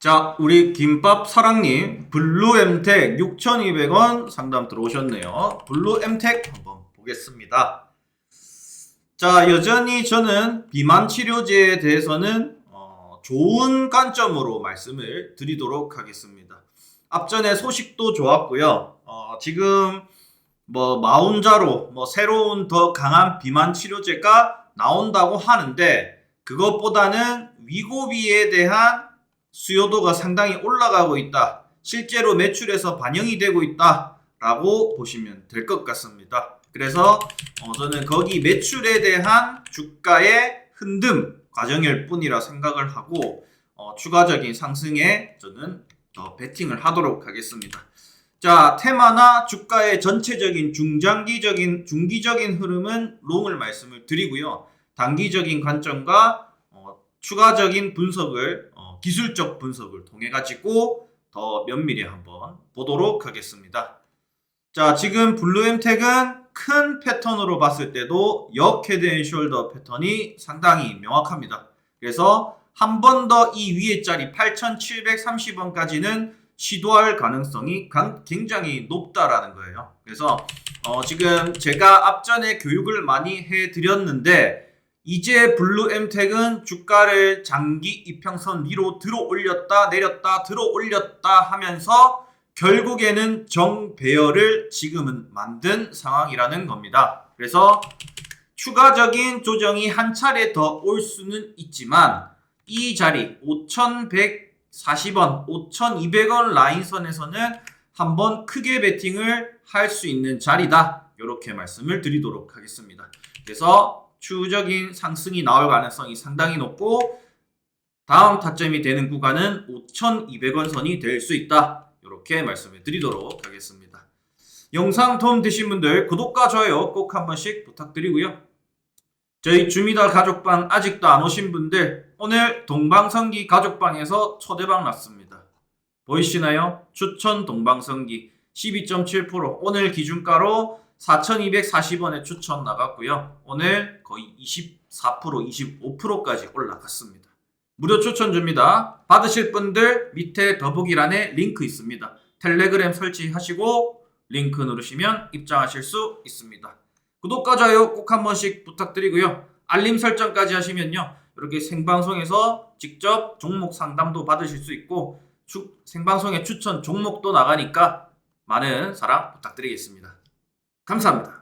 자, 우리 김밥 사랑님 블루 엠텍 6,200원 상담 들어오셨네요. 블루 엠텍 한번 보겠습니다. 자, 여전히 저는 비만 치료제에 대해서는 어, 좋은 관점으로 말씀을 드리도록 하겠습니다. 앞전에 소식도 좋았고요. 어, 지금 뭐 마운자로 뭐 새로운 더 강한 비만 치료제가 나온다고 하는데 그것보다는 위고비에 대한 수요도가 상당히 올라가고 있다. 실제로 매출에서 반영이 되고 있다 라고 보시면 될 것 같습니다. 그래서 어, 저는 거기 매출에 대한 주가의 흔듦 과정일 뿐이라 생각을 하고 어, 추가적인 상승에 저는 더 베팅을 하도록 하겠습니다. 자, 테마나 주가의 전체적인 중장기적인 중기적인 흐름은 롱을 말씀을 드리고요. 단기적인 관점과 어, 추가적인 분석을 어, 기술적 분석을 통해 가지고 더 면밀히 한번 보도록 하겠습니다. 자, 지금 블루엠텍은 큰 패턴으로 봤을 때도 역 헤드 앤 숄더 패턴이 상당히 명확합니다. 그래서 한 번 더 이 위에 자리 8,730원까지는 시도할 가능성이 강- 굉장히 높다라는 거예요. 그래서 어, 지금 제가 앞전에 교육을 많이 해드렸는데 이제 블루 엠텍은 주가를 장기 이평선 위로 들어 올렸다 내렸다 들어 올렸다 하면서 결국에는 정배열을 지금은 만든 상황이라는 겁니다. 그래서 추가적인 조정이 한 차례 더 올 수는 있지만 이 자리 5,140원, 5,200원 라인선에서는 한번 크게 베팅을 할 수 있는 자리다. 이렇게 말씀을 드리도록 하겠습니다. 그래서 추적인 상승이 나올 가능성이 상당히 높고 다음 타점이 되는 구간은 5,200원 선이 될 수 있다. 이렇게 말씀을 드리도록 하겠습니다. 영상 도움 되신 분들 구독과 좋아요 꼭 한 번씩 부탁드리고요. 저희 주미다 가족방 아직도 안 오신 분들 오늘 동방성기 가족방에서 초대방 났습니다. 보이시나요? 추천 동방성기 12.7% 오늘 기준가로 4,240원에 추천 나갔고요. 오늘 거의 24% 25%까지 올라갔습니다. 무료 추천 줍니다. 받으실 분들 밑에 더보기란에 링크 있습니다. 텔레그램 설치하시고 링크 누르시면 입장하실 수 있습니다. 구독과 좋아요 꼭 한 번씩 부탁드리고요. 알림 설정까지 하시면요. 이렇게 생방송에서 직접 종목 상담도 받으실 수 있고 추- 생방송에 추천 종목도 나가니까 많은 사랑 부탁드리겠습니다. 감사합니다.